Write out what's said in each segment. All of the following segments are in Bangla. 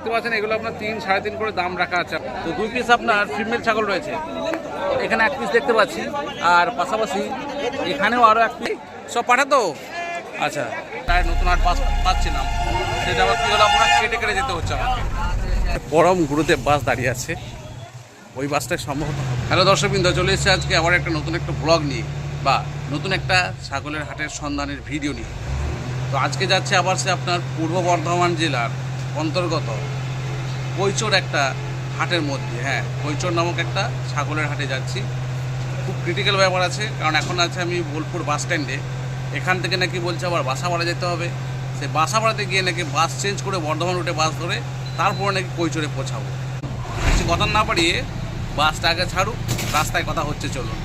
দেখতে পাচ্ছেন, এগুলো আপনার তিন, সাড়ে তিন করে দাম রাখা আছে। তো দুই পিস আপনার ফিমেল ছাগল রয়েছে। এখানে এক পিস দেখতে পাচ্ছি। আর পাশাপাশি এখানেও আরও এক পিস সব পাঠাতো? আচ্ছা তাই নতুন হাট বাস পাচ্ছিলাম সেটা আবার কী হলো? আপনার কেটে কেটে যেতে হচ্ছে আমাকে। পরম গুরুদেব বাস দাঁড়িয়ে আছে। ওই বাসটাই সম্ভবত হ্যালো দর্শকবৃন্দ, চলে এসেছে আজকে আবার একটা নতুন একটা ব্লগ নিয়ে বা নতুন একটা ছাগলের হাটের সন্ধানের ভিডিও নিয়ে। তো আজকে যাচ্ছে আবার সে আপনার পূর্ব বর্ধমান জেলার অন্তর্গত কৈচোর একটা হাটের মধ্যে হ্যাঁ কৈচোর নামক একটা ছাগলের হাটে যাচ্ছি। খুব ক্রিটিক্যাল ব্যাপার আছে, কারণ এখন আছে আমি বোলপুর বাস স্ট্যান্ডে এখান থেকে নাকি বলছে আবার বাসা বাসাপাড়া যেতে হবে। সে বাসাপাড়াতে গিয়ে নাকি বাস চেঞ্জ করে বর্ধমান রুটে বাস ধরে তারপরে নাকি কৈচোরে পৌঁছাবো। বেশি কথা না পারিয়ে বাসটা আগে ছাড়ুক, রাস্তায় কথা হচ্ছে চলুন।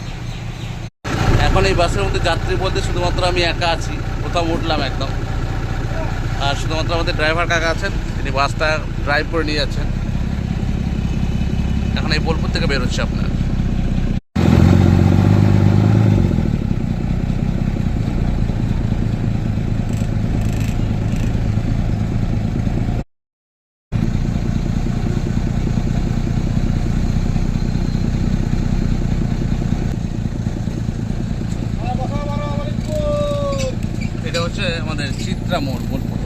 এখন এই বাসের মধ্যে যাত্রী বলতে শুধুমাত্র আমি একা আছি, কোথাও উঠলাম একদম। আর শুধুমাত্র আমাদের ড্রাইভার কাকা আছেন। তিনি বাসটা ড্রাইভ করে নিয়ে যাচ্ছেন। এখন এই বোলপুর থেকে বেরোচ্ছে আপনার এটা হচ্ছে আমাদের চিত্রা মোড় বোলপুর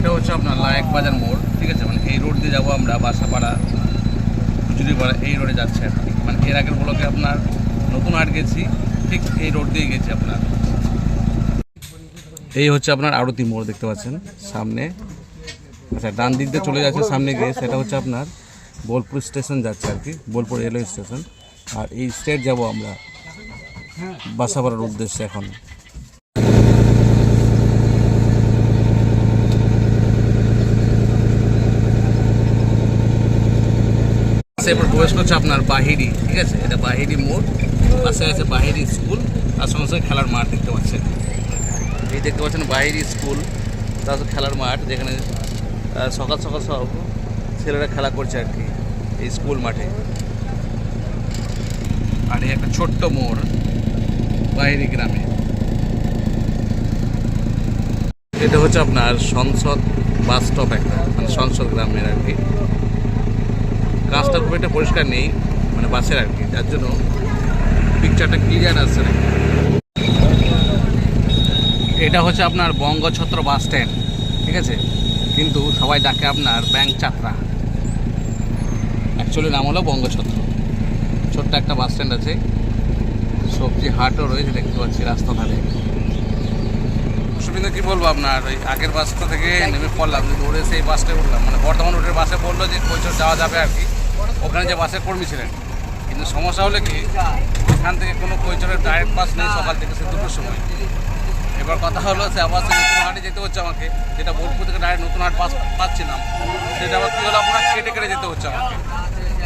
এটা হচ্ছে আপনার লায়ক বাজার মোড় ঠিক আছে মানে এই রোড দিয়ে যাব আমরা বাসাপাড়া কুচুরিপাড়া এই রোডে যাচ্ছে আর কি মানে এর আগের ব্লকে আপনার আর গেছি, ঠিক এই রোড দিয়ে গেছি আপনার। এই হচ্ছে আপনার আরতি মোড়, দেখতে পাচ্ছেন, সামনে। আচ্ছা ডান দিক দিয়ে চলে যাচ্ছে, সামনে গিয়ে সেটা হচ্ছে আপনার বোলপুর স্টেশন যাচ্ছে আর কি, বোলপুর রেলওয়ে স্টেশন আর এই স্টেট যাব আমরা, বাসাপাড়ার উদ্দেশ্যে এখন। এবার প্রবেশ করছে আপনার বাহিরি, ঠিক আছে? এটা বাহিরি মোড়, পাশে আছে বাহিরি স্কুল তার সঙ্গে সঙ্গে খেলার মাঠ দেখতে পাচ্ছেন। এই দেখতে পাচ্ছেন বাহিরি স্কুল তার খেলার মাঠ, যেখানে সকাল সকাল সব ছেলেরা খেলা করছে আর কি, এই স্কুল মাঠে। আর এই একটা ছোট্ট মোড় বাইরে গ্রামে। এটা হচ্ছে আপনার সংসদ বাস স্টপ একটা মানে সংসদ গ্রামের আর কি। কাজটা খুব একটা পরিষ্কার নেই মানে বাসের আর কি যার জন্য পিকচারটা ক্লিয়ার আসছে না এটা হচ্ছে আপনার বঙ্গছত্র বাস স্ট্যান্ড ঠিক আছে? কিন্তু সবাই ডাকে আপনার ব্যাংক চাত্রা অ্যাকচুয়ালি নাম হলো বঙ্গছত্র। ছোট্ট একটা বাস স্ট্যান্ড আছে সবজি হাটও রয়েছে দেখতে পাচ্ছি রাস্তা ধারে অসুবিধা কি বলব আপনার? ওই আগের বাসটা থেকে নেমে পড়লাম দৌড়ে সেই বাসটায় উঠলাম। মানে বর্ধমান রোডের বাসে বলল যে কৈশোর যাওয়া যাবে আর কি। ওখানে যে বাসের কর্মী ছিলেন। কিন্তু সমস্যা হলে কি, এখান থেকে কোনো কৈশোরের ডাইরেক্ট বাস নেই সকাল থেকে, সে দুটোর সময়। এবার কথা হলো সে আবার সে নতুন হাটে যেতে হচ্ছে আমাকে, যেটা বোলপুর থেকে ডাইরেক্ট নতুন হাট বাস পাচ্ছিলাম। সেটা আবার কী হলো, আপনার কেটে কেটে যেতে হচ্ছে আমাকে।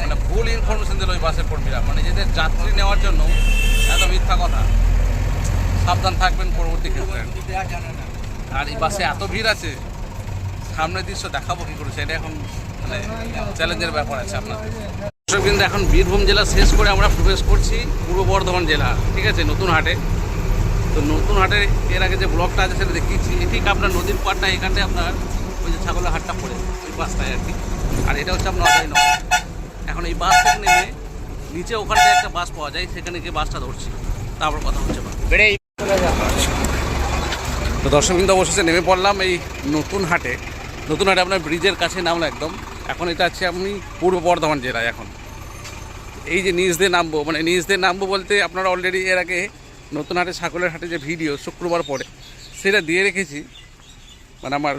মানে ভুল ইনফরমেশন দিল ওই বাসের কর্মীরা। মানে যেদের যাত্রী নেওয়ার জন্য, এত মিথ্যা কথা। সাবধান থাকবেন পরবর্তী ক্ষেত্রে। আর এই বাসে এত ভিড় আছে, সামনের দৃশ্য দেখাবো কী করে, সেটা এখন মানে চ্যালেঞ্জের ব্যাপার আছে আপনাদের। কিন্তু এখন বীরভূম জেলা শেষ করে আমরা প্রবেশ করছি পূর্ব বর্ধমান জেলা, ঠিক আছে, নতুন হাটে। তো নতুন হাটে এর আগে যে ব্লকটা আছে সেটা দেখিয়েছি। ঠিক আপনার নদীর পাড়টা এখানে আপনার ওই যে ছাগলের হাটটা পড়ে, ওই বাসটায় আর কি। আর এটা হচ্ছে আপনার অজয় এখন এই বাস থেকে নেমে নিচে ওখান একটা বাস পাওয়া যায়, সেখানে গিয়ে বাসটা ধরছি। তারপর কথা হচ্ছে তো দর্শক বিন্দু অবশেষে নেমে পড়লাম এই নতুন হাটে। নতুন হাটে আপনার ব্রিজের কাছে নামলো একদম। এখন এটা আছে আমি পূর্ব বর্ধমান জেলায় এখন। এই যে নিজ দিয়ে নামবো মানে নিজ দিয়ে নামবো বলতে আপনারা অলরেডি এর আগে নতুন হাটে ছাগলের হাটে যে ভিডিও শুক্রবার পরে, সেটা দিয়ে রেখেছি। মানে আমার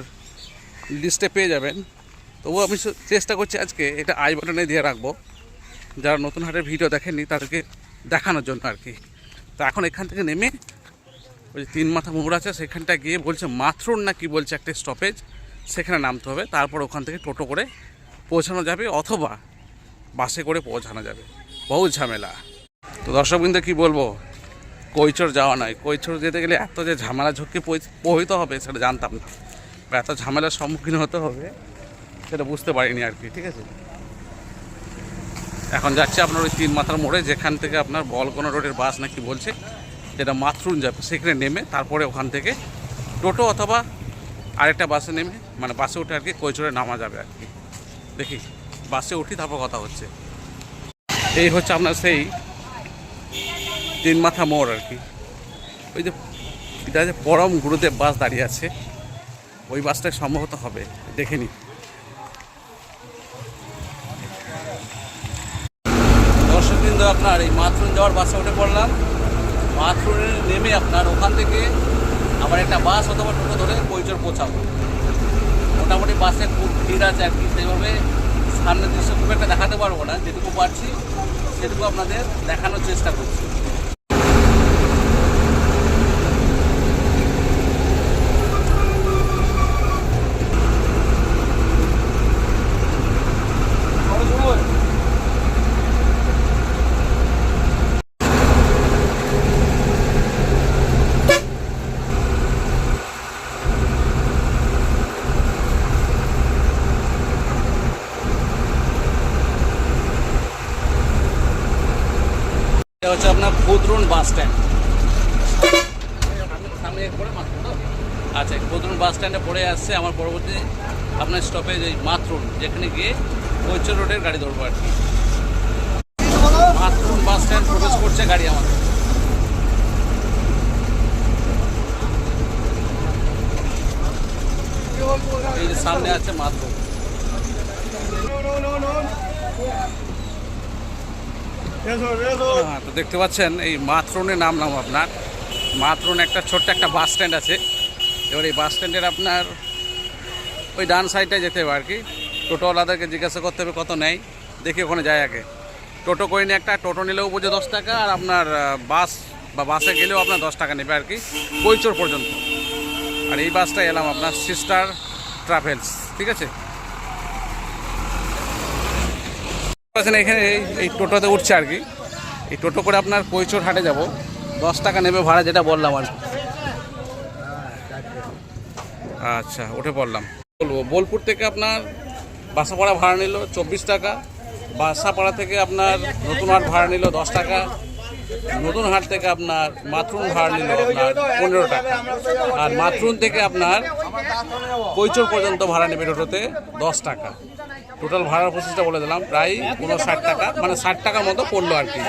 লিস্টে পেয়ে যাবেন। তবুও আমি চেষ্টা করছি আজকে এটা আই বাটনে দিয়ে রাখব। যারা নতুন হাটের ভিডিও দেখেননি, তাদেরকে দেখানোর জন্য আর কি। তো এখন এখান থেকে নেমে ওই যে তিন মাথা মোড় আছে সেখানটা গিয়ে বলছে মাথরুন না কি বলছে একটা স্টপেজ সেখানে নামতে হবে। তারপর ওখান থেকে টোটো করে পৌঁছানো যাবে অথবা বাসে করে পৌঁছানো যাবে। বহু ঝামেলা। তো দর্শকবৃন্দ, কি বলব? কৈচর যাওয়া নয়। কৈচর যেতে গেলে এত যে ঝামেলা ঝক্কি প্রহিত হবে সেটা জানতাম না। বা এত ঝামেলার সম্মুখীন হতে হবে সেটা বুঝতে পারিনি আর কি, ঠিক আছে? এখন যাচ্ছে আপনার ওই তিন মাথার মোড়ে, যেখান থেকে আপনার বলকোনা রোডের বাস নাকি বলছে, যেটা মাথরুন যাবে। সেখানে নেমে তারপরে ওখান থেকে টোটো অথবা আরেকটা বাসে নেমে মানে বাসে উঠে আর কি কৈচরে নামা যাবে আর কি। দেখি, বাসে উঠি তারপর কথা হচ্ছে। এই হচ্ছে আপনার সেই তিন মাথা মোড় আর কি। ওই যে, এটা যে পরম গুরুদেব বাস দাঁড়িয়ে আছে, ওই বাসটাই সম্ভবত হবে, দেখে নি দর্শক বিন্দু আপনার এই মাথরুন যাওয়ার বাসে উঠে পড়লাম। মাথরুনে নেমে আপনার ওখান থেকে আবার একটা বাস অথবা টোটো ধরে কৈচর পৌঁছাবো। মোটামুটি বাসে খুব ভিড় আছে আর কি, সেইভাবে সামনের দৃশ্য খুব একটা দেখাতে পারব না, যেটুকু পারছি সেটুকু আপনাদের দেখানোর চেষ্টা করছি এটা হচ্ছে আপনার খুদরুন স্ট্যান্ড আচ্ছা খুদরুন বাস স্ট্যান্ডে পড়ে আসছে আমার পরবর্তী আপনার স্টপেজ এই মাথরুন যেখানে গিয়ে কৈচর রোডের গাড়ি ধরবো আর কি। মাথরুন বাস স্ট্যান্ড প্রবেশ করছে গাড়ি আমার এই সামনে আছে মাথরুন হ্যাঁ তো দেখতে পাচ্ছেন, এই মাথরুনে নামলাম আপনার। মাথরুন একটা ছোট্ট একটা বাস স্ট্যান্ড আছে। এবার এই বাস স্ট্যান্ডের আপনার ওই ডান সাইডে যেতে হবে আর কি। টোটোওয়ালাদেরকে জিজ্ঞাসা করতে হবে কত নেয়। দেখি ওখানে যায় আগে। টোটো করে নিয়ে একটা, টোটো নিলেও বুঝে দশ টাকা, আর আপনার বাস বা বাসে গেলেও আপনার দশ টাকা নেবে আর কি, কৈচোর পর্যন্ত। আর এই বাসটায় এলাম আপনার সিস্টার ট্রাভেলস ঠিক আছে? পাচ্ছেন এখানে, এই- টোটোতে উঠছে আর কি। এই টোটো করে আপনার কৈচোর হাটে যাব। দশ টাকা নেবে ভাড়া যেটা বললাম আর আচ্ছা উঠে পড়লাম। বলব, বোলপুর থেকে আপনার বাসাপাড়া ভাড়া নিল চব্বিশ টাকা, বাসাপাড়া থেকে আপনার নতুন হাট ভাড়া নিল দশ টাকা নতুন হাট থেকে আপনার মাথরুন ভাড়া নিল আপনার পনেরো টাকা। আর মাথরুন থেকে আপনার কৈচোর পর্যন্ত ভাড়া নেবে টোটোতে দশ টাকা। টোটাল ভাড়ার প্রসেসটা বলে দিলাম, প্রায় ষাট টাকা মানে ষাট টাকার মতো পড়ল আর কি।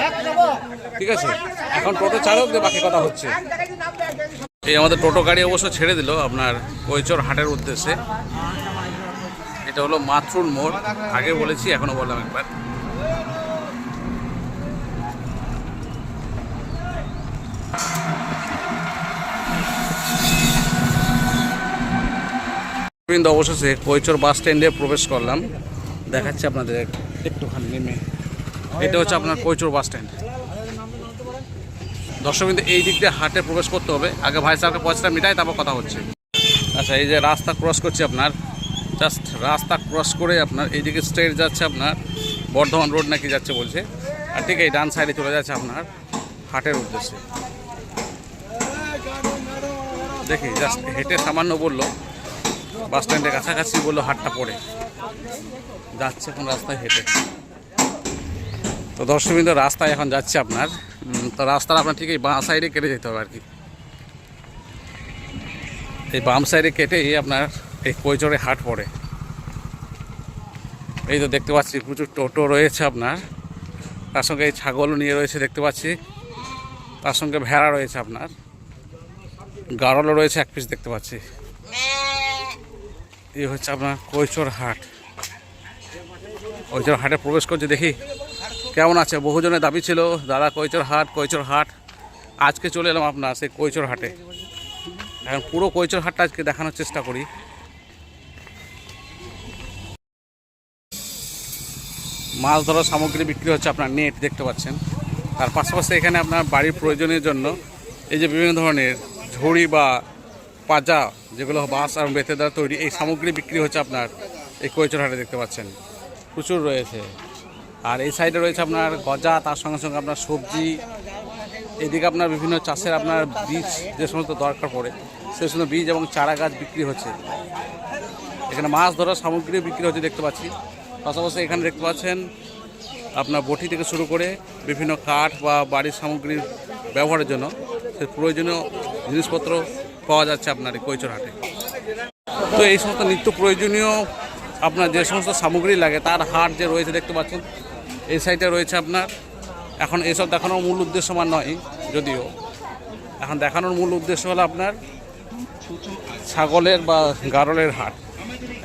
ঠিক আছে? এখন টোটো চালক চালকদের বাকি কথা হচ্ছে। এই আমাদের টোটো গাড়ি অবশ্য ছেড়ে দিল আপনার কৈচর হাটের উদ্দেশ্যে। এটা হলো মাথরুন মোড়, আগে বলেছি এখনও বললাম একবার। কিন্তু অবশেষে কৈচর বাস স্ট্যান্ডে প্রবেশ করলাম। দেখাচ্ছি আপনাদের একটুখানি নেমে। এটা হচ্ছে আপনার কৈচর বাস স্ট্যান্ড। দর্শকবিন্দু এই দিক দিয়ে হাটে প্রবেশ করতে হবে। আগে ভাই সাহেবকে পয়সাটা মিটাই, তারপর কথা হচ্ছে। আচ্ছা এই যে রাস্তা ক্রস করছি আপনার, জাস্ট রাস্তা ক্রস করে আপনার এইদিকে স্ট্রেট যাচ্ছে আপনার, বর্ধমান রোড নাকি যাচ্ছে বলছে। আর ঠিক এই ডান সাইডে চলে যাচ্ছে আপনার হাটের উদ্দেশ্যে। দেখি জাস্ট হেঁটে সামান্য বলল বাস স্ট্যান্ডের কাছাকাছি বলল, হাটটা পড়ে। যাচ্ছে এখন রাস্তায় হেঁটে। তো দর্শকবৃন্দ, রাস্তায় এখন যাচ্ছে আপনার। তো রাস্তার আপনার ঠিক এই বাঁ সাইডে কেটে যেতে হবে আর কি। এই বাম সাইডে কেটে এই আপনার এই কৈচরে হাট পড়ে। এই তো দেখতে পাচ্ছি, প্রচুর টোটো রয়েছে আপনার। তার সঙ্গে এই ছাগল নিয়ে রয়েছে, দেখতে পাচ্ছি। তার সঙ্গে ভেড়া রয়েছে আপনার। গাড়লও রয়েছে, এক পিস দেখতে পাচ্ছি। এই হচ্ছে আপনার কৈচর হাট। কৈচর হাটে প্রবেশ করছে, দেখি কেমন আছে। বহুজনের দাবি ছিল, দাদা কৈচর হাট কৈচর হাট। আজকে চলে এলাম আপনার সেই কৈচর হাটে। এখন পুরো কৈচর হাটটা আজকে দেখানোর চেষ্টা করি। মাছ ধরার সামগ্রী বিক্রি হচ্ছে আপনার নেট, দেখতে পাচ্ছেন। তার পাশাপাশি এখানে আপনার বাড়ির প্রয়োজনের জন্য এই যে বিভিন্ন ধরনের ঝুড়ি বা পাজা যেগুলো বাঁশ আর বেতে দ্বারা তৈরি এই সামগ্রী বিক্রি হচ্ছে আপনার এই কৈচর হাটে দেখতে পাচ্ছেন। প্রচুর রয়েছে। আর এই সাইডে রয়েছে আপনার গজা তার সঙ্গে সঙ্গে আপনার সবজি এদিকে আপনার বিভিন্ন চাষের আপনার বীজ যে সমস্ত দরকার পড়ে সে সমস্ত বীজ এবং চারা গাছ বিক্রি হচ্ছে। এখানে মাছ ধরার সামগ্রী বিক্রি হচ্ছে দেখতে পাচ্ছি। পাশাপাশি এখানে দেখতে পাচ্ছেন আপনার বটি থেকে শুরু করে বিভিন্ন কাঠ বা বাড়ির সামগ্রীর ব্যবহারের জন্য প্রয়োজনীয় জিনিসপত্র পাওয়া যাচ্ছে আপনার এই কৈচর হাটে তো এই সমস্ত নিত্য প্রয়োজনীয় আপনার যে সমস্ত সামগ্রী লাগে, তার হাট যে রয়েছে দেখতে পাচ্ছেন, এই সাইডে রয়েছে আপনার, এখন এসব দেখানোর মূল উদ্দেশ্য আমার নয়, যদিও। এখন দেখানোর মূল উদ্দেশ্য হলো আপনার ছাগলের বা গারলের হাট।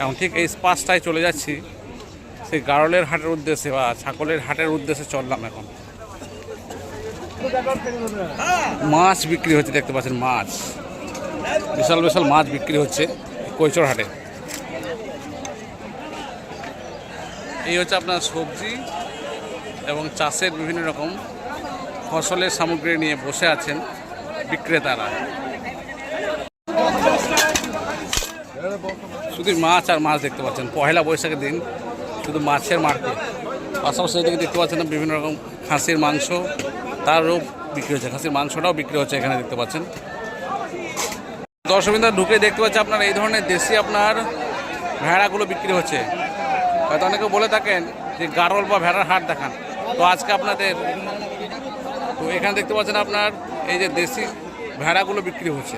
এখন ঠিক এই পাঁচটায় চলে যাচ্ছি, সেই গারলের হাটের উদ্দেশ্যে বা ছাগলের হাটের উদ্দেশ্যে চললাম এখন। মাছ বিক্রি হচ্ছে, দেখতে পাচ্ছেন মাছ। বিশাল বিশাল মাছ বিক্রি হচ্ছে কৈচর হাটে। এই হচ্ছে আপনার সবজি এবং চাষের বিভিন্ন রকম ফসলের সামগ্রী নিয়ে বসে আছেন বিক্রেতারা। শুধু মাছ আর মাছ দেখতে পাচ্ছেন। পহেলা বৈশাখের দিন শুধু মাছের মার্কেট। পাশাপাশি দেখতে পাচ্ছেন বিভিন্ন রকম খাসির মাংস তারও বিক্রি হচ্ছে। খাসির মাংসটাও বিক্রি হচ্ছে এখানে দেখতে পাচ্ছেন। দর্শকবৃন্দ ঢুকে দেখতে পাচ্ছি আপনার এই ধরনের দেশি আপনার ভেড়াগুলো বিক্রি হচ্ছে। হয়তো অনেকে বলে থাকেন যে গারল বা ভেড়ার হাট দেখান। তো আজকে আপনাদের তো এখানে দেখতে পাচ্ছেন আপনার এই যে দেশি ভেড়াগুলো বিক্রি হচ্ছে।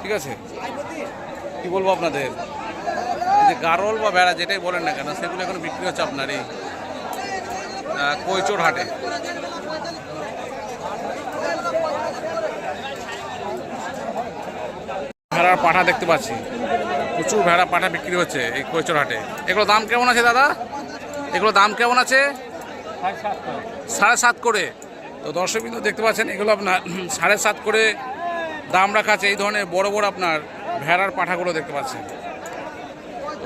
ঠিক আছে? কি বলব আপনাদের? যে গারল বা ভেড়া যেটাই বলেন না কেন, সেগুলো এখন বিক্রি হচ্ছে আপনার এই কৈচোর হাটে। ভেড়ার পাঠা দেখতে পাচ্ছি। প্রচুর ভেড়া পাঠা বিক্রি হচ্ছে এই কৈচর হাটে। এগুলো দাম কেমন আছে দাদা? এগুলো দাম কেমন আছে? সাড়ে সাত করে। তো দর্শক বিন্দু দেখতে পাচ্ছেন, এগুলো আপনার সাড়ে সাত করে দাম রাখা আছে। এই ধরনের বড় বড় আপনার ভেড়ার পাঠাগুলো দেখতে পাচ্ছেন।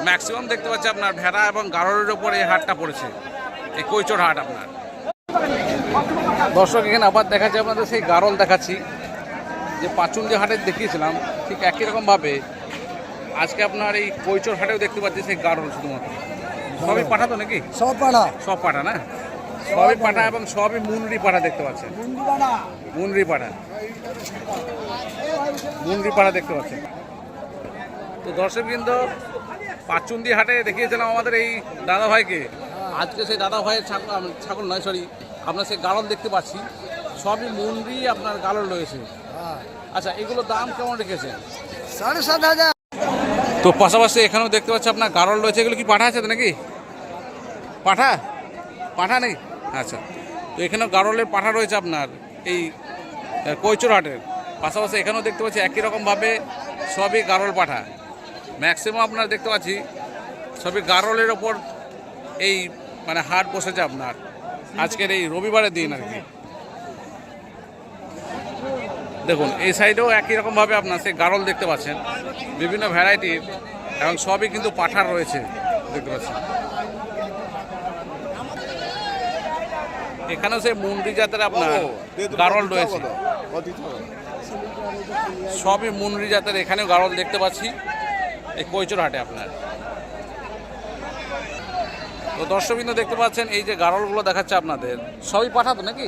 ম্যাক্সিমাম দেখতে পাচ্ছি আপনার ভেড়া এবং গারোর উপর এই হাটটা পড়েছে। এই কৈচোর হাট আপনার। দর্শক, এখানে আবার দেখাচ্ছি আপনাদের সেই গারল দেখাচ্ছি। যে পাচুন্দি হাটে দেখিয়েছিলাম ঠিক একই রকমভাবে আজকে আপনার এই কৈচর হাটেও দেখতে পাচ্ছি সেই গারল শুধুমাত্র। সবই পাঠা তো নাকি? সব পাঠা। সব পাঠা না? সবই পাঠা এবং সবই মুনরি পাঠা দেখতে পাচ্ছেন। মুনরি পাঠা। মুনরি পাঠা। দেখতে পাচ্ছেন। তো দর্শক কিন্তু পাচুন্দি হাটে দেখিয়েছিলাম আমাদের এই দাদা ভাইকে। আজকে সেই দাদা ভাইয়ের ছাগল ছাগল নয় সরি আপনার সেই গালল দেখতে পাচ্ছি। সবই মুনরি আপনার গালল রয়েছে। আচ্ছা এগুলো দাম কেমন রেখেছেন? সাড়ে সাত হাজার। তো পাশাপাশি এখানেও দেখতে পাচ্ছি আপনার গারল রয়েছে এগুলো কি পাঠা আছে নাকি? পাঠা? পাঠা নেই? আচ্ছা তো এখানেও গারলের পাঠা রয়েছে আপনার এই আহ, কৈচর হাটের পাশাপাশি এখানেও দেখতে পাচ্ছি একই রকমভাবে সবই গারল পাঠা। ম্যাক্সিমাম আপনার দেখতে পাচ্ছি সবই গারলের ওপর এই মানে হাট বসেছে আপনার। আজকের এই রবিবারের দিন আর কি। দেখুন এই সাইডেও একই রকমভাবে আপনার সেই গারল দেখতে পাচ্ছেন। বিভিন্ন ভ্যারাইটির এবং সবই কিন্তু পাঠার রয়েছে দেখতে পাচ্ছেন। এখানেও সেই মুন্ডি জাতের আপনার গারল রয়েছে। সবই মুন্ডি জাতের এখানেও গারল দেখতে পাচ্ছি। এই কৈচর হাটে আপনার। তো দর্শকবৃন্দ দেখতে পাচ্ছেন এই যে গারলগুলো দেখাচ্ছে আপনাদের। সবই পাঠাতো নাকি?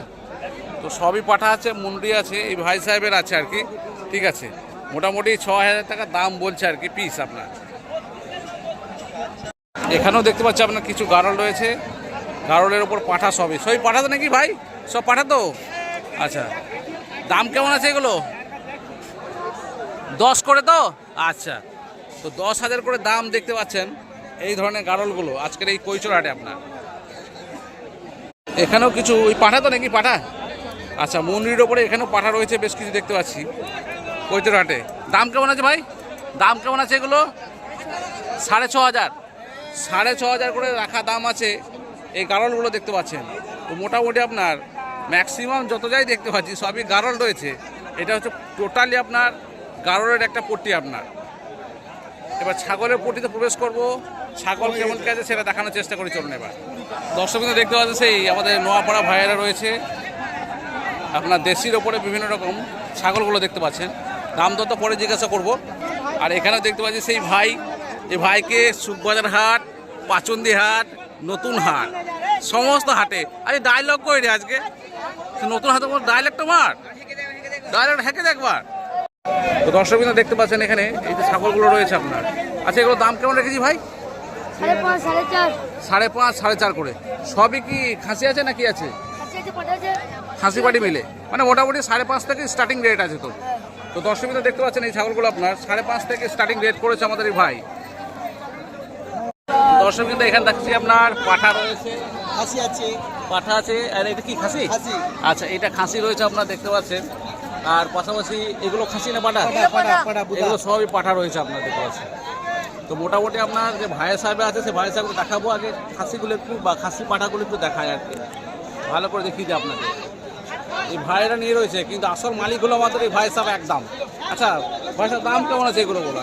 তো সবই পাঠা আছে, মুন্ডি আছে, এই ভাই সাহেবের আছে আর কি। ঠিক আছে, মোটামুটি ছ হাজার টাকা দাম বলছে আর কি পিস আপনার। এখানেও দেখতে পাচ্ছি আপনার কিছু গারল রয়েছে। গারলের ওপর পাঠা সবই। সবই পাঠা তো নাকি ভাই? সব পাঠা তো? আচ্ছা দাম কেমন আছে এগুলো? দশ করে তো? আচ্ছা তো দশ হাজার করে দাম দেখতে পাচ্ছেন এই ধরনের গারলগুলো। আজকের এই কৈচর হাটে আপনার। এখানেও কিছু, ওই পাঠা তো নাকি পাঠা? আচ্ছা মন্দিরের ওপরে এখানেও পাঠা রয়েছে, বেশ কিছু দেখতে পাচ্ছি। কৈচর হাটে। দাম কেমন আছে ভাই? দাম কেমন আছে এগুলো? সাড়ে ছ হাজার। সাড়ে ছ হাজার করে রাখা দাম আছে এই গারলগুলো দেখতে পাচ্ছেন। তো মোটামুটি আপনার ম্যাক্সিমাম যত যাই দেখতে পাচ্ছি, সবই গারল রয়েছে। এটা হচ্ছে টোটালি আপনার গারলের একটা পট্টি আপনার। এবার ছাগলের পট্টিতে প্রবেশ করব। ছাগল কেমন কি আছে সেটা দেখানোর চেষ্টা করি, চলুন এবার। দর্শক দেখতে পাচ্ছেন সেই আমাদের নোয়াপাড়া ভাইয়েরা রয়েছে। আপনার দেশির ওপরে বিভিন্ন রকম ছাগলগুলো দেখতে পাচ্ছেন। দাম দর তো পরে জিজ্ঞাসা করব। আর এখানে দেখতে পাচ্ছি সেই ভাই এই ভাইকে সুখবাজার হাট পাচন্দি হাট নতুন হাট সমস্ত হাটে। আরে ডায়লগ কই রে আজকে? নতুন হাটে ডায়লগটা মার ডায়লগ হেঁকে দেখবার তো দর্শক দেখতে পাচ্ছেন এখানে এই যে ছাগলগুলো রয়েছে আপনার। আচ্ছা এগুলো দাম কেমন রেখেছি ভাই? সাড়ে পাঁচ সাড়ে চার। সাড়ে পাঁচ সাড়ে চার করে। সবই কি খাসি আছে না কি আছে। পাটি মিলে। মানে মোটামুটি সাড়ে পাঁচ থেকে স্টার্টিং রেট আছে তো তো দর্শকরা দেখতে পাচ্ছেন এই ছাগলগুলো আপনার সাড়ে পাঁচ থেকে স্টার্টিং রেট করেছে আমাদের এই ভাই। দর্শক কিন্তু এখানে দেখছি আপনার পাঠা রয়েছে। খাসি আছে। পাঠা আছে আর এটা কি খাসি? খাসি। আচ্ছা এটা খাসি রয়েছে আপনার দেখতে পাচ্ছেন। আর পাশাপাশি এগুলো খাসি না পাঠা? এগুলো সবই পাঠা রয়েছে আপনার দেখতে পাচ্ছেন। তো মোটামুটি আপনার যে ভাইয়ের সাহেব আছে সে ভাইয়ের সাহেবকে দেখাবো আগে খাসিগুলো একটু বা খাসি পাঠাগুলো একটু দেখায় আর কি। ভালো করে দেখিয়ে দিই আপনাকে। এই ভাইয়েরা নিয়ে রয়েছে কিন্তু আসল মালিক হলো আমাদের এই ভাই সাহেব একদম। আচ্ছা ভাই সাহেব দাম কেমন আছে এগুলো বলো?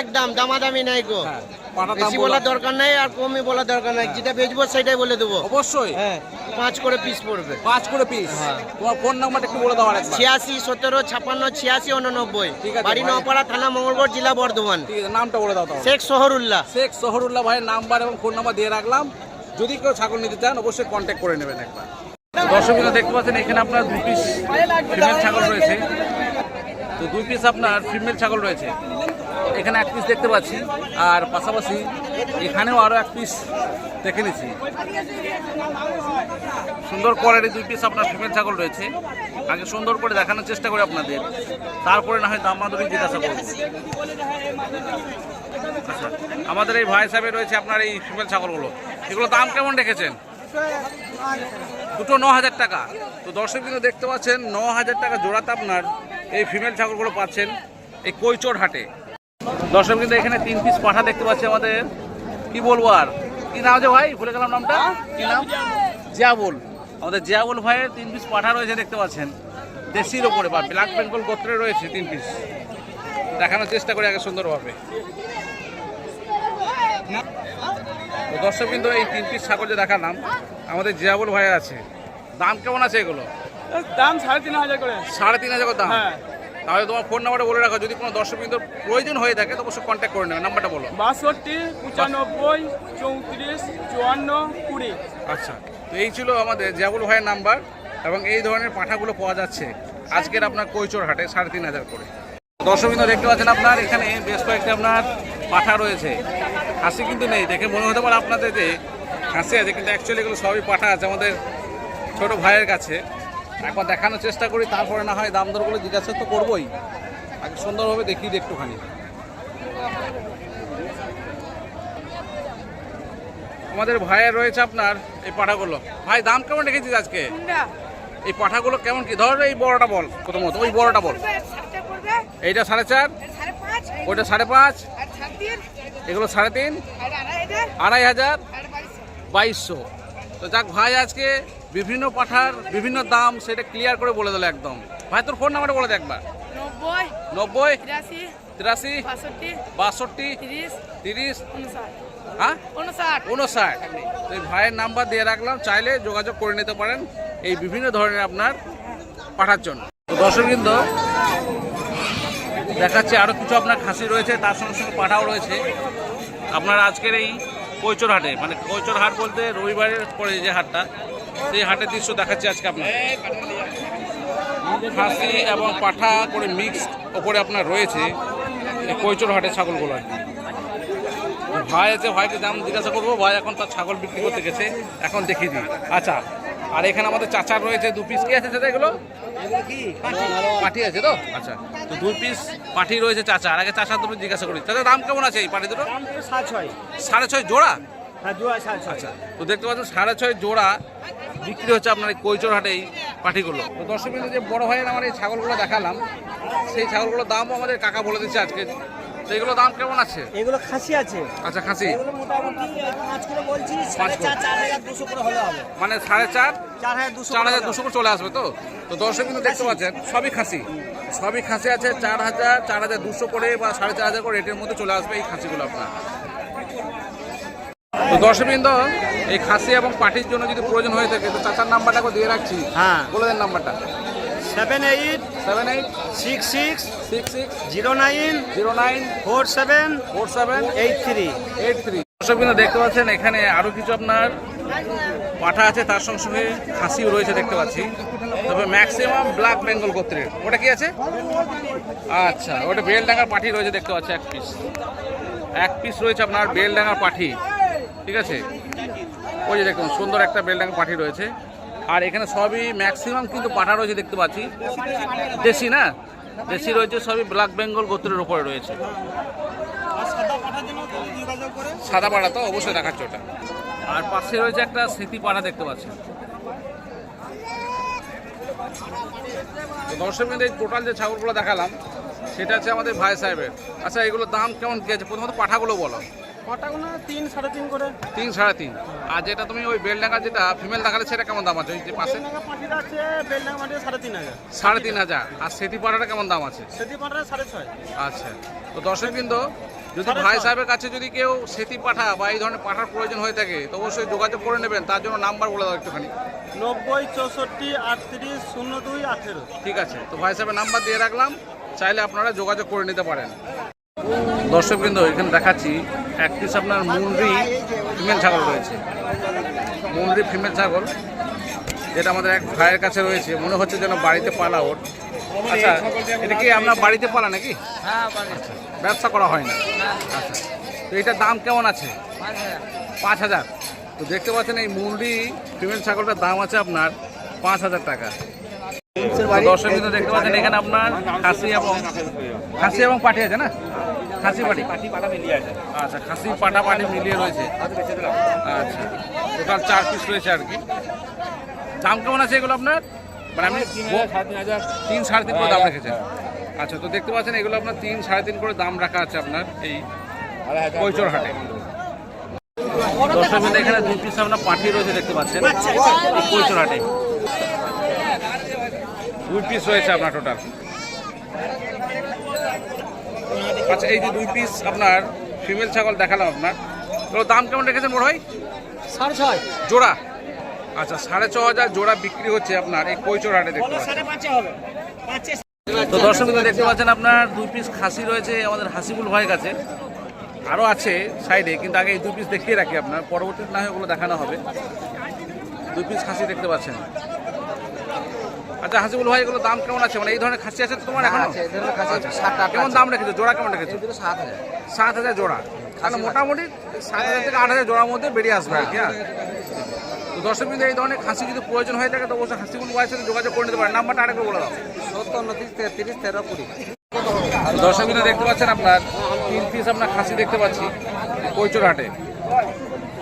একদম দামাদামি নাই গো। হ্যাঁ দাম বেশি বলো। বলার দরকার নাই আর কমই বলার দরকার নাই। যেটা বেচবো সেটাই বলে দেবো। অবশ্যই। হ্যাঁ পাঁচ করে পিস পড়বে। পাঁচ করে পিস হ্যাঁ। তোমার ফোন নাম্বারটা একটু বলে দাও ছিয়াশি সতেরো ছাপ্পান্ন ছিয়াশি উননব্বই। ঠিক আছে, বাড়ি। নপাড়া থানা মঙ্গলগড় জেলা বর্ধমান। নামটা বলে দাও শেখ শহরুল্লাহ। শেখ শহরুল্লাহ ভাইয়ের নাম্বার এবং ফোন নাম্বার দিয়ে রাখলাম। যদি কেউ ছাগল নিতে চান অবশ্যই কন্ট্যাক্ট করে নেবেন একবার। দর্শক বিন্দু দেখতে পাচ্ছেন, এখানে আপনার দুই পিস ফিমেল ছাগল রয়েছে। তো দুই পিস আপনার ফিমেল ছাগল রয়েছে। এখানে এক পিস দেখতে পাচ্ছি, আর পাশাপাশি এখানেও আরও এক পিস দেখে নিচ্ছি। সুন্দর কোয়ালিটি দুই পিস আপনার ফিমেল ছাগল রয়েছে। আগে সুন্দর করে দেখানোর চেষ্টা করি আপনাদের। তারপরে না হয় দাম মাদুরি জিজ্ঞাসা করব। আচ্ছা আমাদের এই ভাই সাহেবের রয়েছে আপনার এই ফিমেল ছাগলগুলো। এগুলো দাম কেমন রেখেছেন? দুটো ন হাজার টাকা। তো দর্শক কিন্তু দেখতে পাচ্ছেন, ন হাজার টাকা জোড়াতে আপনার এই ফিমেল ছাগলগুলো পাচ্ছেন এই কৈচোর হাটে। দর্শক কিন্তু এখানে তিন পিস পাঠা দেখতে পাচ্ছি আমাদের। কি বলব আর? কি নাম আছে ভাই? ভুলে গেলাম নামটা। কি নাম? জিয়াবুল। আমাদের জিয়াবুল ভাইয়ের তিন পিস পাঠা রয়েছে দেখতে পাচ্ছেন। দেশির ওপরে বা ব্ল্যাক বেঙ্গল গোত্রে রয়েছে তিন পিস দেখানোর চেষ্টা করি আগে সুন্দরভাবে। তো দর্শক কিন্তু এই তিন পিস ছাগল যে দেখালাম আমাদের জিয়াবুল ভাই আছে। দাম কেমন আছে এগুলো? দাম সাড়ে তিন হাজার করে। সাড়ে তিন হাজার করে দাম? হ্যাঁ। তাহলে তোমার ফোন নাম্বারটা বলে রাখো যদি কোনো দর্শক বিন্দুর প্রয়োজন হয়ে থাকে তো অবশ্যই কন্ট্যাক্ট করে নেবে নাম্বারটা বলো। বাষট্টি পঁচানব্বই চৌত্রিশ চুয়ান্ন কুড়ি। আচ্ছা তো এই ছিল আমাদের জিয়াবুল ভাইয়ের নাম্বার এবং এই ধরনের পাঠাগুলো পাওয়া যাচ্ছে আজকের আপনার কৈচোর হাটে সাড়ে তিন হাজার করে। দর্শক দেখতে পাচ্ছেন আপনার এখানে বেশ কয়েকটি আপনার পাঠা রয়েছে। খাসি কিন্তু নেই দেখে মনে হতে পারে আপনাদের যে খাসি আছে কিন্তু অ্যাকচুয়ালি এগুলো সবই পাঠা আছে আমাদের ছোট ভাইয়ের কাছে। একবার দেখানোর চেষ্টা করি তারপরে না হয় দাম দরগুলো জিজ্ঞাসা তো করবোই। আগে সুন্দরভাবে দেখিয়ে দিই একটুখানি। আমাদের ভাইয়ের রয়েছে আপনার এই পাঠাগুলো। ভাই দাম কেমন রেখেছিস আজকে? এই পাঠাগুলো কেমন কি? ধর এই বড়টা বল প্রথমত ওই বড়টা বল। এইটা সাড়ে চার? ওইটা সাড়ে পাঁচ? এগুলো সাড়ে তিন? আড়াই হাজার? বাইশশো। তো যাক ভাই আজকে বিভিন্ন পাঠার বিভিন্ন দাম সেটা ক্লিয়ার করে বলে দিল একদম। ভাই তোর ফোন নাম্বারটা বলে দে একবার। নব্বই তিরাশি বাষট্টি তিরিশ হ্যাঁ? উনষাট। তো ভাইয়ের নাম্বার দিয়ে রাখলাম চাইলে যোগাযোগ করে নিতে পারেন এই বিভিন্ন ধরনের আপনার পাঠার জন্য। তো দর্শক কিন্তু দেখাচ্ছে আরও কিছু আপনার খাসি রয়েছে, তার সঙ্গে সঙ্গে পাঠাও রয়েছে। আপনার আজকের এই কৈচোর হাটে মানে কৈচোর হাট বলতে রবিবারের পরে যে হাটটা, সেই হাটের দৃশ্য দেখাচ্ছি আজকে আপনার। খাসি এবং পাঠা করে মিক্স ওপরে আপনার রয়েছে কৈচোর হাটে ছাগলগুলো আর ভাই আছে ভাইকে দাম জিজ্ঞাসা করব, ভাই এখন তার ছাগল বিক্রি করতে গেছে, এখন দেখিয়ে দিই। আচ্ছা আর এখানে আমাদের চাচার রয়েছে দু পিস কি আছে চাচা এগুলো? পাটি আছে তো? আচ্ছা তো দু পিস পাটি রয়েছে চাচা। আর আগে চাচা দুটো জিজ্ঞাসা করি। চাচা দাম কেমন আছে এই পাটি দুটো? সাড়ে ছয়। জোড়া? হ্যাঁ আচ্ছা তো দেখতে পাচ্ছেন সাড়ে ছয় জোড়া বিক্রি হচ্ছে আপনার এই কৈচোর হাটে এই পাটিগুলো। তো দর্শক যে বড় ভাইয়ের আমার এই ছাগলগুলো দেখালাম সেই ছাগলগুলোর দামও আমাদের কাকা বলে দিচ্ছে আজকে। তো এগুলো দাম কেমন আছে? এগুলো খাসি আছে। আচ্ছা খাসি। এগুলো মোটামুটি পাঁচ করে বলছি সাড়ে চার চার হাজার দুশো করে হলে হবে। মানে সাড়ে চার? চার হাজার দুশো চার হাজার দুশো করে চলে আসবে তো? তো দর্শক কিন্তু দেখতে পাচ্ছেন সবই খাসি। সবই খাসি আছে চার হাজার চার হাজার দুশো করে বা সাড়ে চার হাজার করে রেটের মধ্যে চলে আসবে এই খাসিগুলো আপনার। তো দর্শকবৃন্দ এই খাসি এবং পাটির জন্য যদি প্রয়োজন হয়ে থাকে তো চাচার নাম্বারটাকে দিয়ে রাখছি। হ্যাঁ। বলে দেন নাম্বারটা। Seven eight seven eight six six six six zero nine zero nine four seven four seven eight three eight three দর্শকবৃন্দ দেখতে পাচ্ছেন এখানে আরও কিছু আপনার পাঠা আছে তার সঙ্গে সঙ্গে খাসিও রয়েছে দেখতে পাচ্ছি। তবে ম্যাক্সিমাম ব্ল্যাক বেঙ্গল গোত্রের। ওটা কি আছে? আচ্ছা ওটা বেলডাঙ্গার পাঠি রয়েছে দেখতে পাচ্ছি এক পিস এক পিস রয়েছে আপনার বেলডাঙ্গার পাঠি। ঠিক আছে? ওই যে দেখুন সুন্দর একটা বেলডাঙ্গার পাঠি রয়েছে। আর এখানে সবই ম্যাক্সিমাম কিন্তু পাঠা রয়েছে দেখতে পাচ্ছি। দেশি না? দেশি রয়েছে, সবই ব্ল্যাক বেঙ্গল গোত্রের উপরে রয়েছে। সাদা পাড়া তো অবশ্যই দেখাচ্ছে ওটা। আর পাশে রয়েছে একটা স্মৃতি পাড়া দেখতে পাচ্ছি। দর্শক মিনিট টোটাল যে ছাগলগুলো দেখালাম, সেটা হচ্ছে আমাদের ভাই সাহেবের। আচ্ছা এগুলোর দাম কেমন কি আছে? প্রথমত পাঠাগুলো বলো। কটাগুলো তিন সাড়ে তিন করে। তিন সাড়ে তিন। আর যেটা তুমি ওই বেলডাঙ্গা যেটা ফিমেল দেখালে সেটা কেমন দাম আছে? ওই যে পাশে? আছে বেলডাঙ্গা সাড়ে তিন হাজার। সাড়ে তিন হাজার। আর পাড়াটা কেমন দাম আছে? সাড়ে ছয়। আচ্ছা। তো দর্শক কিন্তু যদি ভাই সাহেবের কাছে যদি কেউ সেতি পাঠা বা এই ধরনের পাঠার প্রয়োজন হয়ে থাকে তো অবশ্যই যোগাযোগ করে নেবেন। তার জন্য নাম্বার বলে দাও একটুখানি। নব্বই চৌষট্টি আটত্রিশ শূন্য দুই আঠেরো। ঠিক আছে। তো ভাই সাহেবের নাম্বার দিয়ে রাখলাম। চাইলে আপনারা যোগাযোগ করে নিতে পারেন। দর্শক কিন্তু এখানে দেখাচ্ছি এক পিস আপনার মুন্ডি ফিমেল ছাগল রয়েছে। মুন্ডি ফিমেল ছাগল যেটা আমাদের এক ভাইয়ের কাছে রয়েছে। মনে হচ্ছে যেন বাড়িতে পালা ওর। আচ্ছা এটা কি আপনার বাড়িতে পালা নাকি? হ্যাঁ ব্যবসা করা হয় না। আচ্ছা তো এটার দাম কেমন আছে? পাঁচ হাজার। তো দেখতে পাচ্ছেন এই মুন্ডি ফিমেল ছাগলটার দাম আছে আপনার পাঁচ হাজার টাকা। দর্শক কিন্তু দেখতে পাচ্ছেন এখানে আপনার খাসি এবং খাসি এবং পাটি আছে না? খাসি পাটি? আচ্ছা খাসি পাটা পাটি মিলিয়ে রয়েছে। আচ্ছা টোটাল চার পিস রয়েছে আর কি। দাম কেমন আছে এগুলো আপনার? মানে আমি তিন সাড়ে তিন করে দাম রেখেছেন। আচ্ছা তো দেখতে পাচ্ছেন এগুলো আপনার তিন সাড়ে তিন করে দাম রাখা আছে আপনার এই কৈচর হাটে। দর্শক এখানে দুই পিস আপনার পাঠি রয়েছে দেখতে পাচ্ছেন। এই কৈচর হাটে। দুই পিস রয়েছে আপনার টোটাল আচ্ছা এই যে দুই পিস আপনার ফিমেল ছাগল দেখালাম আপনার। তো দাম কেমন রেখেছেন বড় ভাই? সাড়ে ছয়। জোড়া। আচ্ছা সাড়ে ছ হাজার জোড়া বিক্রি হচ্ছে আপনার এই কৈচর হাটে দেখতে পাচ্ছেন। তো দর্শক দেখতে পাচ্ছেন আপনার দুই পিস খাসি রয়েছে আমাদের হাসিবুল ভাইয়ের কাছে। আরও আছে সাইডে কিন্তু আগে এই দুই পিস দেখিয়ে রাখি আপনার। পরবর্তীতে না হয় ওগুলো দেখানো হবে। দুই পিস খাসি দেখতে পাচ্ছেন। আচ্ছা হাসিবুল ভাই এগুলো দাম কেমন আছে? মানে এই ধরনের খাসি আছে তো তোমার এখন? আছে কেমন দাম রেখেছো? জোড়া কেমন রেখেছো? সাত হাজার। সাত হাজার জোড়া। তাহলে মোটামুটি সাত হাজার থেকে আট হাজার জোড়ার মধ্যে বেরিয়ে আসবে আর কি হ্যাঁ। তো দর্শক বিন্দু এই ধরনের খাসি যদি প্রয়োজন হয়ে থাকে তো অবশ্যই হাসিবুল ভাইয়ের সাথে যোগাযোগ করে নিতে পারেন। নাম্বারটা আরেকবার বলে দাও। সত্তর উনত্রিশ তেত্রিশ তেরো কুড়ি। দর্শক বিন্দু দেখতে পাচ্ছেন আপনার তিন পিস আপনার খাসি দেখতে পাচ্ছি কৈচর হাটে।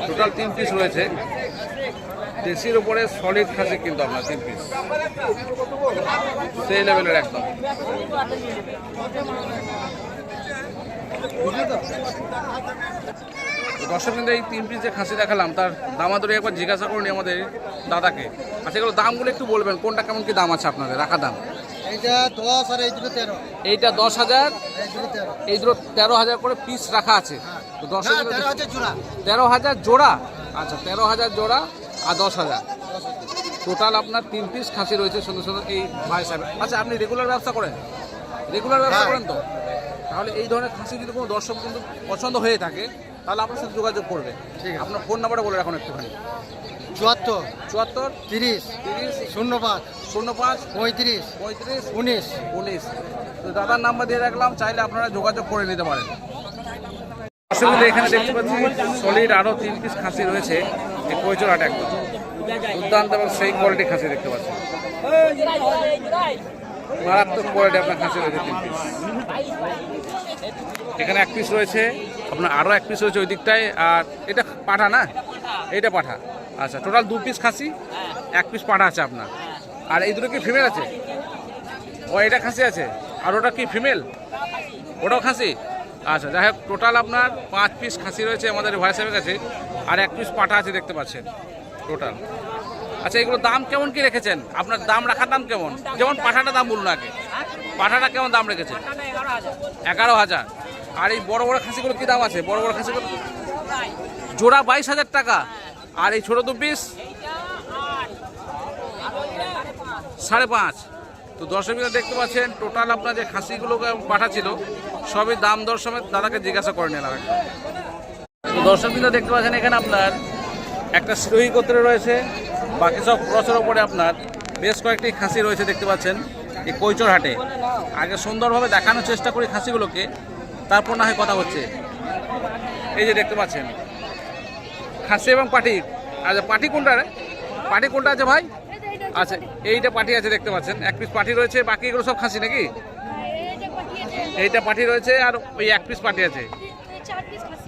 টোটাল তিন পিস রয়েছে। দেশির উপরে সলিড খাসি কিন্তু আপনার তিন পিস সেই লেভেলের একদম। দর্শক কিন্তু এই তিন পিস যে খাসি দেখালাম তার দামাদরি একবার জিজ্ঞাসা করুন আমাদের দাদাকে। আচ্ছা এগুলো দামগুলো একটু বলবেন কোনটা কেমন কি দাম আছে আপনাদের? রাখা দাম। এইটা দশ হাজার এই দুটো তেরো হাজার করে পিস রাখা আছে। তো দশ হাজার তেরো হাজার জোড়া? আচ্ছা তেরো হাজার জোড়া। আর দশ হাজার। টোটাল আপনার তিন পিস খাসি রয়েছে সুন্দর সুন্দর এই ভাই সাহেব। আচ্ছা আপনি রেগুলার ব্যবসা করেন? রেগুলার ব্যবসা হ্যাঁ। করেন তো? তাহলে এই ধরনের খাসি যদি কোনো দর্শক কিন্তু পছন্দ হয়ে থাকে তাহলে আপনার সাথে যোগাযোগ করবে। ঠিক আছে। আপনার ফোন নাম্বারটা বলে রাখুন একটুখানি। চুয়াত্তর। চুয়াত্তর তিরিশ। তিরিশ শূন্য পাঁচ শূন্য পাঁচ পঁয়ত্রিশ। পঁয়ত্রিশ উনিশ। উনিশ। তো দাদার নাম্বার দিয়ে রাখলাম চাইলে আপনারা যোগাযোগ করে নিতে পারেন। আসলে এখানে দেখতে পাচ্ছি সলিড আরও তিন পিস খাসি রয়েছে। এই কৈচর আট একদম দুর্দান্ত এবং সেই কোয়ালিটি খাসি দেখতে পাচ্ছি। মারাত্মক কোয়ালিটি আপনার খাসি রয়েছে তিন পিস এখানে এক পিস রয়েছে, আপনার আরও এক পিস রয়েছে ওই দিকটায়, আর এটা পাঠা না? এটা পাঠা। আচ্ছা টোটাল দু পিস খাসি, এক পিস পাঠা আছে আপনার। আর এই দুটো কি ফিমেল আছে? ও, এটা খাসি আছে। আর ওটা কি ফিমেল ওটাও খাসি? আচ্ছা যাই হোক টোটাল আপনার পাঁচ পিস খাসি রয়েছে আমাদের ভাই সাহেবের কাছে। আর এক পিস পাঠা আছে দেখতে পাচ্ছেন টোটাল আচ্ছা এগুলো দাম কেমন কি রেখেছেন? আপনার দাম রাখার দাম কেমন? যেমন পাঠাটা দাম বলুন আগে। পাঠাটা কেমন দাম রেখেছেন? এগারো হাজার। আর এই বড় বড় খাসিগুলো কি দাম আছে? বড় বড় খাসিগুলো? জোড়া বাইশ হাজার টাকা। আর এই ছোটো দু পিস সাড়ে পাঁচ। তো দর্শক বিন্দু দেখতে পাচ্ছেন টোটাল আপনার যে খাসিগুলো পাঠাচ্ছিল, সবই দাম দর সমেত দাদাকে জিজ্ঞাসা করে নিলাম একদম তো দর্শক বিন্দু দেখতে পাচ্ছেন এখানে আপনার একটা সিরোহী গোত্রে রয়েছে বাকি সব ক্রসের ওপরে আপনার বেশ কয়েকটি খাসি রয়েছে দেখতে পাচ্ছেন এই কৈচর হাটে। আগে সুন্দরভাবে দেখানোর চেষ্টা করি খাসিগুলোকে তারপর না হয় কথা হচ্ছে। এই যে দেখতে পাচ্ছেন খাসি এবং পাটি আচ্ছা পাটি কোনটা রে পাটি কোনটা আছে ভাই? আচ্ছা এইটা পাঠি আছে দেখতে পাচ্ছেন এক পিস পাঠি রয়েছে বাকি এগুলো সব খাসি নাকি? এইটা পাঠিয়েছে এইটা পাঠি রয়েছে আর ওই এক পিস পাঠি আছে।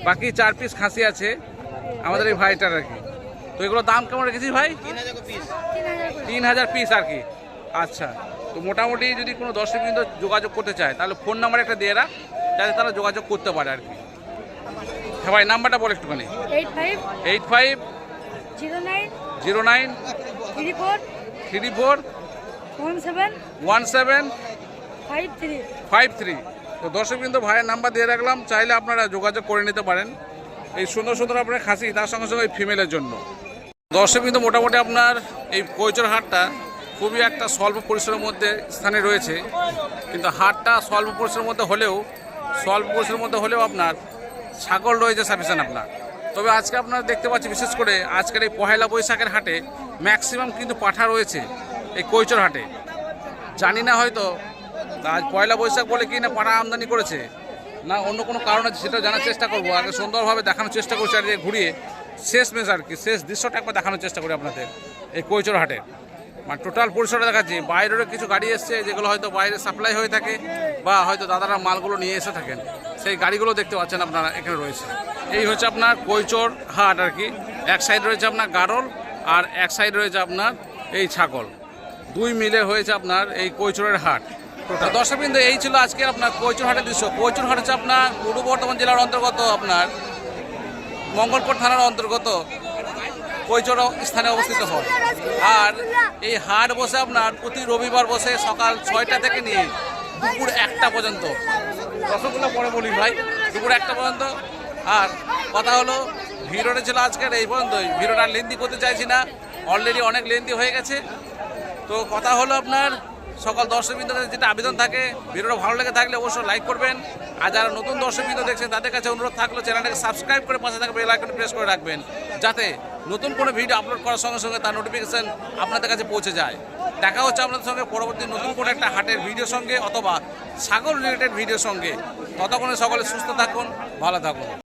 বাকি চার পিস খাসি আছে আমাদের এই ভাইটার আর কি। তো এগুলো দাম কেমন রেখেছিস ভাই? তিন হাজার পিস আর কি। আচ্ছা তো মোটামুটি যদি কোনো দর্শক বিন্দু যোগাযোগ করতে চায় তাহলে ফোন নাম্বার একটা দিয়ে রাখ যাতে তারা যোগাযোগ করতে পারে আর কি। হ্যাঁ ভাই নাম্বারটা বল একটুখানি। Eight five zero nine zero nine three four three four one seven one seven five three. Five three. তো দর্শক বিন্দু ভাইয়ের নাম্বার দিয়ে রাখলাম। চাইলে আপনারা যোগাযোগ করে নিতে পারেন। এই সুন্দর সুন্দর আপনার খাসি, তার সঙ্গে সঙ্গে ফিমেলের জন্য। দর্শক বিন্দু মোটামুটি আপনার এই কৈচর হাটটা খুবই একটা স্বল্প পরিসরের মধ্যে স্থানে রয়েছে। কিন্তু হাটটা স্বল্প পরিসরের মধ্যে হলেও, স্বল্প পরিসরের মধ্যে হলেও আপনার ছাগল রয়েছে সাফিসিয়েন্ট আপনার। তবে আজকে আপনারা দেখতে পাচ্ছি বিশেষ করে আজকের এই পহেলা বৈশাখের হাটে ম্যাক্সিমাম কিন্তু পাঠা রয়েছে এই কৈচর হাটে। জানি না হয়তো তা আজ পয়লা বৈশাখ বলে কি না পাড়া আমদানি করেছে? না অন্য কোনো কারণ আছে সেটা জানার চেষ্টা করব। আগে সুন্দরভাবে দেখানোর চেষ্টা করছি আর ঘুরিয়ে শেষ মেশ আর কি, শেষ দৃশ্যটা একবার দেখানোর চেষ্টা করি আপনাদের এই কৈচর হাটে। মানে টোটাল পরিসরটা দেখাচ্ছি। বাইরেরও কিছু গাড়ি এসছে, যেগুলো হয়তো বাইরে সাপ্লাই হয়ে থাকে বা হয়তো দাদারা মালগুলো নিয়ে এসে থাকেন। সেই গাড়িগুলো দেখতে পাচ্ছেন আপনারা এখানে রয়েছে। এই হচ্ছে আপনার কৈচর হাট আর কি। এক সাইড রয়েছে আপনার গারল আর এক সাইড রয়েছে আপনার এই ছাগল। দুই মিলে হয়েছে আপনার এই কৈচরের হাট। দর্শক বিন্দু এই ছিল আজকে আপনার কৈচর হাটের দৃশ্য। কৈচর হাট হচ্ছে আপনার পূর্ব বর্ধমান জেলার অন্তর্গত আপনার মঙ্গলপুর থানার অন্তর্গত কৈচর স্থানে অবস্থিত হয় আর এই হাট বসে আপনার প্রতি রবিবার বসে সকাল ছয়টা থেকে নিয়ে দুপুর একটা পর্যন্ত। রসগোল্লা পরে বলি। ভাই দুপুর একটা পর্যন্ত। আর কথা হলো ভিডিওটা ছিল আজকের এই পর্যন্তই। ভিডিওটা লেন্দি করতে চাইছি না। অলরেডি অনেক লেন্দি হয়ে গেছে। তো কথা হলো আপনার সকল দর্শকবৃন্দদের যেটা আবেদন থাকে, ভিডিওটা ভালো লেগে থাকলে অবশ্যই লাইক করবেন। আর যারা নতুন দর্শকবৃন্দ দেখছেন, তাদের কাছে অনুরোধ থাকল চ্যানেলটাকে সাবস্ক্রাইব করে পাশে থাকা বেল আইকন প্রেস করে রাখবেন, যাতে নতুন কোনো ভিডিও আপলোড করার সঙ্গে সঙ্গে তার নোটিফিকেশন আপনাদের কাছে পৌঁছে যায়। দেখা হচ্ছে আপনাদের সঙ্গে পরবর্তী নতুন কোনো একটা হাটের ভিডিও সঙ্গে অথবা ছাগল রিলেটেড ভিডিও সঙ্গে। ততক্ষণে সকলে সুস্থ থাকুন, ভালো থাকুন।